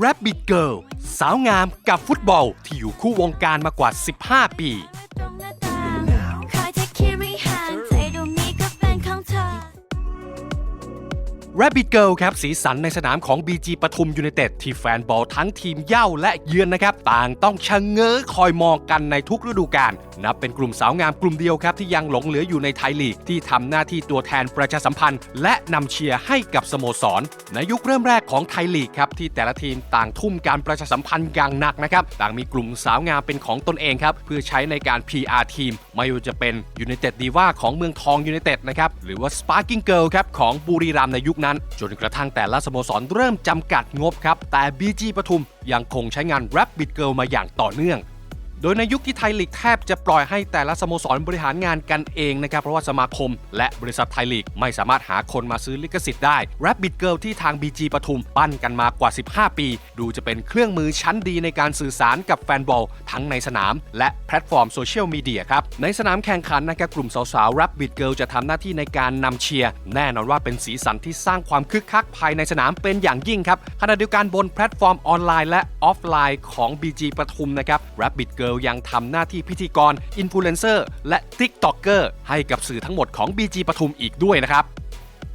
Rabbit Girl สาวงามกับฟุตบอลที่อยู่คู่วงการมากว่า 15 ปี Rabbit Girl ครับสีสันในสนามของ BG ปทุมยู n นเต็ดที่แฟนบอลทั้งทีมเย้าและเยือนนะครับ ต่างต้องชะเง้อคอยมองกันในทุกฤดูกาลนับเป็นกลุ่มสาวงามกลุ่มเดียวครับที่ยังหลงเหลืออยู่ในไทยลีก ที่ทำหน้าที่ตัวแทนประชาสัมพันธ์ และนำเชียร์ให้กับสโมสร ในยุคเริ่มแรกของไทยลีกครับที่แต่ละทีมต่างทุ่มการประชาสัมพันธ์อย่างหนักนะครับต่างมีกลุ่มสาวงามเป็นของตนเองครับเพื่อใช้ในการ PR ทีมไม่ว่าจะเป็นยู n นเต็ดดีว่าของเมืองทองยู n นเต็ดนะครับหรือว่า Sparking Girl ครับของบุรีรัมย์ในยุคนั้นจนกระทั่งแต่ละสโมสรเริ่มจำกัดงบครับ แต่ BG ปทุมยังคงใช้งาน Rabbit Girl มาอย่างต่อเนื่อง โดยในยุคที่ไทยลีกแทบจะปล่อยให้แต่ละสโมสรบริหารงานกันเองนะครับ เพราะว่าสมาคม และบริษัทไทยลีกไม่สามารถหาคนมาซื้อลิขสิทธิ์ได้ Rabbit Girl ที่ทาง BG ปทุมปั้นกันมากว่า 15 ปี ดูจะเป็นเครื่องมือชั้นดีในการสื่อสารกับแฟนบอล ทั้งในสนาม และแพลตฟอร์มโซเชียลมีเดียครับ ในสนามแข่งขันนะครับกลุ่มสาวๆ Rabbit Girl จะทำหน้าที่ในการนำเชียร์แน่นอนว่าเป็นสีสันที่สร้างความคึกคักภายในสนามเป็นอย่างยิ่งครับขณะเดียวกันบนแพลตฟอร์มออนไลน์และออฟไลน์ของ BG ปทุมนะครับ Rabbit Girl ยังทำหน้าที่พิธีกร อินฟลูเอนเซอร์ และ TikToker ให้กับสื่อทั้งหมดของ BG ปทุมอีกด้วยนะครับ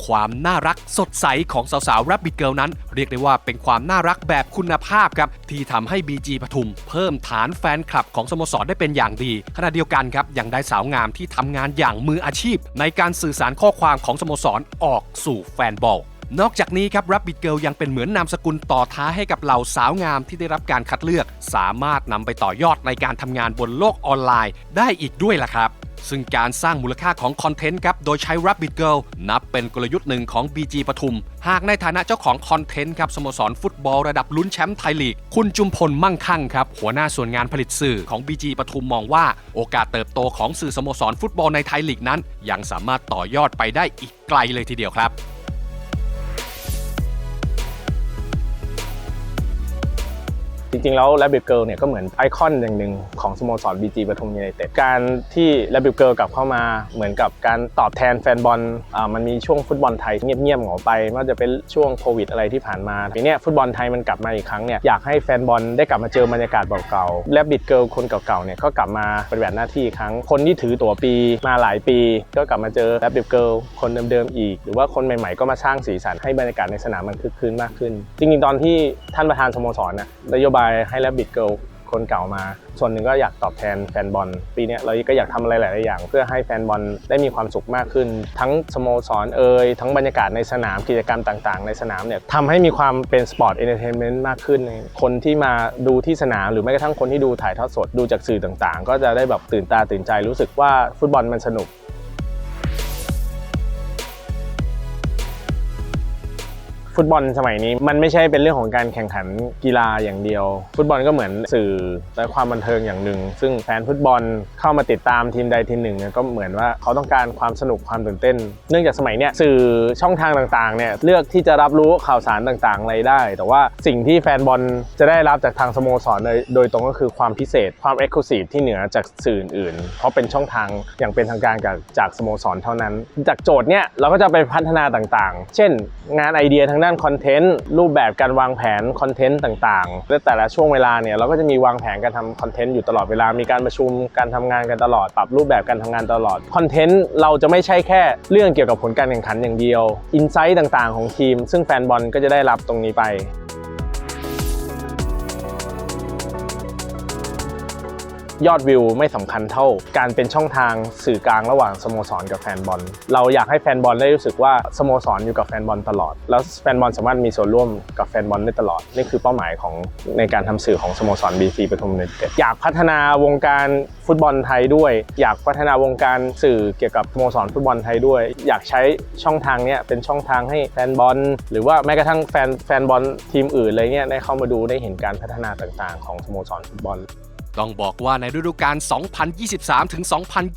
ความน่ารักสดใสของสาวๆ Rabbit Girl นั้น เรียกได้ว่าเป็นความน่ารักแบบคุณภาพครับ ที่ทำให้ BG ปทุม เพิ่มฐานแฟนคลับของสโมสรได้เป็นอย่างดี ขณะเดียวกันครับยังได้สาวงามที่ทำงานอย่างมืออาชีพ ในการสื่อสารข้อความของสโมสรออกสู่แฟนบอล นอกจากนี้ครับ Rabbit Girl ยังเป็นเหมือนนามสกุลต่อท้ายให้กับเหล่าสาวงามที่ได้รับการคัดเลือก สามารถนำไปต่อยอดในการทำงานบนโลกออนไลน์ ได้อีกด้วยล่ะครับ ซึ่งการสร้างมูลค่าของคอนเทนต์ครับ โดยใช้ Rabbit Girl นับเป็นกลยุทธ์หนึ่งของ BG ปทุม หากในฐานะเจ้าของคอนเทนต์ครับสโมสรฟุตบอลระดับลุ้นแชมป์ไทยลีก คุณจุมพลมั่งคั่งครับ หัวหน้าส่วนงานผลิตสื่อของ BG ปทุมมองว่า โอกาสเติบโตของสื่อสโมสรฟุตบอลในไทยลีกนั้น ยังสามารถต่อยอดไปได้อีกไกลเลยทีเดียวครับ จริงๆ แล้ว Rabbit Girl เนี่ยก็เหมือนไอคอนอย่างหนึ่งของสโมสร BG ปทุมยูไนเต็ดการที่ Rabbit Girl กลับเข้ามาเหมือนกับการตอบแทนแฟนบอลอ่ามันมีช่วงฟุตบอลไทยเงียบๆเหงาไปไม่ว่าจะเป็นช่วงโควิดอะไรที่ผ่านมาทีนี้ฟุตบอลไทยมันกลับมาอีกครั้งเนี่ยอยากให้แฟนบอลได้กลับมาเจอบรรยากาศเก่าๆ Rabbit Girl คนเก่าๆเนี่ยก็กลับมาปฏิบัติหน้าที่อีกครั้ง คนที่ถือตั๋วปีมาหลายปี ก็กลับมาเจอ Rabbit Girl คนเดิมๆอีก หรือว่าคนใหม่ๆ ก็มาสร้างสีสันให้บรรยากาศในสนามมันคึกคืนมากขึ้น จริงๆตอนที่ท่านประธานสโมสรนะนโยบายให้ Rabbit Girl คนเก่ามา ส่วนหนึ่งก็อยากตอบแทนแฟนบอล ปีนี้เราก็อยากทำอะไรหลาย ๆ อย่าง เพื่อให้แฟนบอลได้มีความสุขมากขึ้น ทั้งสโมสรเอ่ยทั้งบรรยากาศในสนามกิจกรรมต่าง ๆ ในสนามเนี่ยทำให้มีความเป็นสปอร์ตเอนเตอร์เทนเมนต์มากขึ้น คนที่มาดูที่สนาม หรือแม้กระทั่งคนที่ดูถ่ายทอดสดดูจากสื่อต่าง ๆ ก็จะได้แบบตื่นตาตื่นใจรู้สึกว่าฟุตบอลมันสนุก ฟุตบอลสมัยนี้ มันไม่ใช่เป็นเรื่องของการแข่งขันกีฬาอย่างเดียว ฟุตบอลก็เหมือนสื่อและความบันเทิงอย่างหนึ่ง ซึ่งแฟนฟุตบอลเข้ามาติดตามทีมใดทีมหนึ่งเนี่ยก็เหมือนว่าเขาต้องการความสนุกความตื่นเต้น เนื่องจากสมัยเนี้ยสื่อช่องทางต่างๆเนี่ยเลือกที่จะรับรู้ข่าวสารต่างๆอะไรได้ แต่ว่าสิ่งที่แฟนบอลจะได้รับจากทางสโมสรโดยตรงก็คือความพิเศษความเอ็กซ์คลูซีฟที่เหนือจากสื่ออื่น เพราะเป็นช่องทางอย่างเป็นทางการกับจากสโมสรเท่านั้น จากโจทย์เนี่ยเราก็จะไปพัฒนาต่างๆ เช่น งานไอเดียทางด้านคอนเทนต์รูปแบบการวางแผนคอนเทนต์ต่างๆและแต่ละช่วงเวลาเนี่ยเราก็จะมีวางแผนการทำคอนเทนต์อยู่ตลอดเวลามีการประชุมการทำงานกันตลอดปรับรูปแบบการทำงานตลอดคอนเทนต์เราจะไม่ใช่แค่เรื่องเกี่ยวกับผลการแข่งขันอย่างเดียวอินไซต์ต่างๆ ของทีม ซึ่งแฟนบอลก็จะได้รับตรงนี้ไป ยอดวิวไม่สำคัญเท่า การเป็นช่องทางสื่อกลางระหว่างสโมสรกับแฟนบอล เราอยากให้แฟนบอลได้รู้สึกว่าสโมสรอยู่กับแฟนบอลตลอด แล้วแฟนบอลสามารถมีส่วนร่วมกับแฟนบอลได้ตลอด นี่คือเป้าหมายของในการทำสื่อของสโมสร BC ปทุมยูไนเต็ดอยากพัฒนาวงการฟุตบอลไทยด้วย อยากพัฒนาวงการสื่อเกี่ยวกับสโมสรฟุตบอลไทยด้วย อยากใช้ช่องทางเนี้ยเป็นช่องทางให้แฟนบอล หรือว่าแม้กระทั่งแฟนแฟนบอลทีมอื่นอะไรเงี้ยได้เข้ามาดูได้เห็นการพัฒนาต่างๆ ของสโมสรฟุตบอล ต้องบอกว่าในฤดูกาล 2023ถึง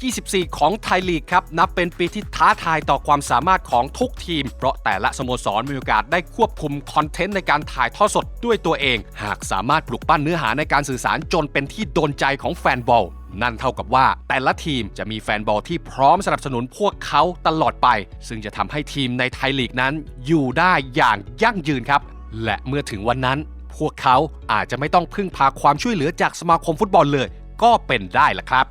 2024 ของไทยลีกครับ นับเป็นปีที่ท้าทายต่อความสามารถของทุกทีม เพราะแต่ละสโมสรมีโอกาสได้ควบคุมคอนเทนต์ในการถ่ายทอดสดด้วยตัวเอง หากสามารถปลุกปั้นเนื้อหาในการสื่อสารจนเป็นที่โดนใจของแฟนบอลนั่นเท่ากับว่าแต่ละทีมจะมีแฟนบอลที่พร้อมสนับสนุนพวกเขาตลอดไป ซึ่งจะทำให้ทีมในไทยลีกนั้น อยู่ได้อย่างยั่งยืนครับ และเมื่อถึงวันนั้น พวกเขาอาจจะไม่ต้องพึ่งพาความช่วยเหลือจากสมาคมฟุตบอลเลย ก็เป็นได้ล่ะครับ